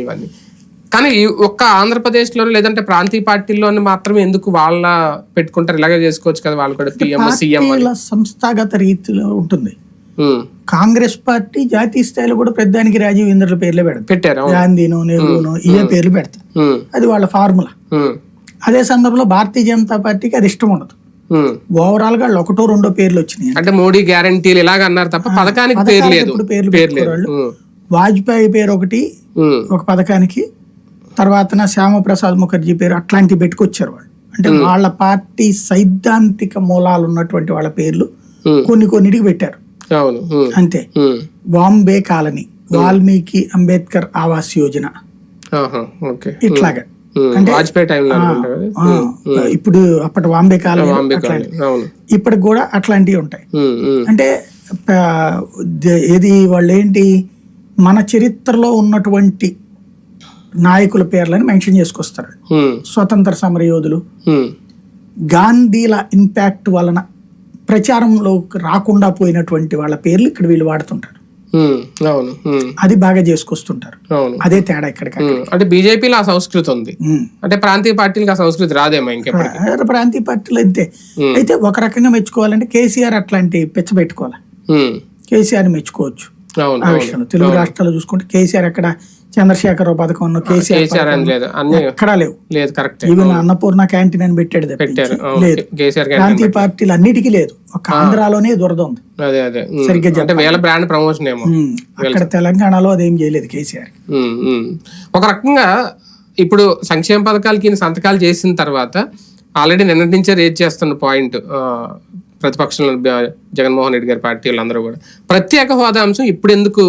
ఇవన్నీ. కానీ ఒక్క ఆంధ్రప్రదేశ్లోనే లేదంటే ప్రాంతీయ పార్టీల్లోనే మాత్రమే ఎందుకు వాళ్ళ పెట్టుకుంటారు? ఇలాగే చేసుకోవచ్చు కదా వాళ్ళు కూడా పిఎం సీఎం సంస్థాగత రీతిలో ఉంటుంది. కాంగ్రెస్ పార్టీ జాతీయ స్థాయిలో కూడా పెద్దానికి రాజీవ్ ఇంద్రుల పేర్లే పెడతారు. పెట్టారు. గాంధీనో నెహ్రూనో ఇవే పేర్లు పెడతారు. అది వాళ్ళ ఫార్ములా. అదే సందర్భంలో భారతీయ జనతా పార్టీకి అది ఇష్టం ఉండదు. ఓవరాల్గా వాళ్ళు ఒకటో రెండో పేర్లు వచ్చినాయి. అంటే మోడీ గ్యారంటీలు ఇలాగ అన్నారు తప్ప పథకానికి పేరు పథకాలకు లేదు. ఇప్పుడు పేర్లు వాజ్పేయి పేరు ఒకటి ఒక పథకానికి. తర్వాత శ్యామప్రసాద్ ముఖర్జీ పేరు అట్లాంటివి పెట్టుకొచ్చారు వాళ్ళు. అంటే వాళ్ళ పార్టీ సైద్ధాంతిక మూలాలు ఉన్నటువంటి వాళ్ళ పేర్లు కొన్ని కొన్నిటికి పెట్టారు. అంతే. బాంబే కాలనీ వాల్మీకి అంబేద్కర్ ఆవాస్ యోజన. ఇట్లాగా. అంటే- ఇప్పుడు అప్పటి వాంబే కాలనీ ఇప్పటికి కూడా అట్లాంటివి ఉంటాయి. అంటే ఏది వాళ్ళు ఏంటి మన చరిత్రలో ఉన్నటువంటి నాయకుల పేర్లని మెన్షన్ చేసుకొస్తారు. స్వతంత్ర సమరయోధులు. గాంధీల ఇంపాక్ట్ వలన ప్రచారంలోకి రాకుండా పోయినటువంటి వాళ్ళ పేర్లు ఇక్కడ వీళ్ళు వాడుతుంటారు. అది బాగా చేసుకొస్తుంటారు. అదే తేడా ఇక్కడికి ఉమ్, అంటే బీజేపీలో ఆ సంస్కృతి ఉంది. అంటే ప్రాంతీయ పార్టీలకు ఆ సంస్కృతి రాదేమో ఆ, ప్రాంతీయ పార్టీలు అంతే. అయితే ఒక రకంగా మెచ్చుకోవాలంటే కేసీఆర్ అట్లాంటి పెచ్చ పెట్టుకోవాలి. ఉమ్, కేసీఆర్ మెచ్చుకోవచ్చు. ఆ అవును విషయంలో. తెలుగు రాష్ట్రాల్లో చూసుకుంటే కేసీఆర్ ఎక్కడ చంద్రశేఖరరావు పథకం ఉన్న కేసీఆర్ ఎక్కడా లేవు. లేదు కరెక్ట్. ఈవెన్ అన్నపూర్ణ క్యాంటీన్ అని పెట్టాడు లేదు. ప్రాంతీయ పార్టీలు అన్నిటికీ లేదు. ఒక ఆంధ్రాలోనే దురద ఉంది అదే అదే. ఉమ్, సరిగ్గా వేల బ్రాండ్ ప్రమోషన్ ఏమో. అక్కడ తెలంగాణలో అదేం చేయలేదు కేసీఆర్. ఒక రకంగా ఇప్పుడు సంక్షేమ పథకాలకి సంతకాలు చేసిన తర్వాత ఆల్రెడీ నిన్నటి నుంచే రేజ్ చేస్తున్న పాయింట్ ప్రతిపక్షంలో జగన్మోహన్ రెడ్డి గారి పార్టీ వాళ్ళందరూ కూడా. ప్రత్యేక హోదా అంశం ఇప్పుడు ఎందుకు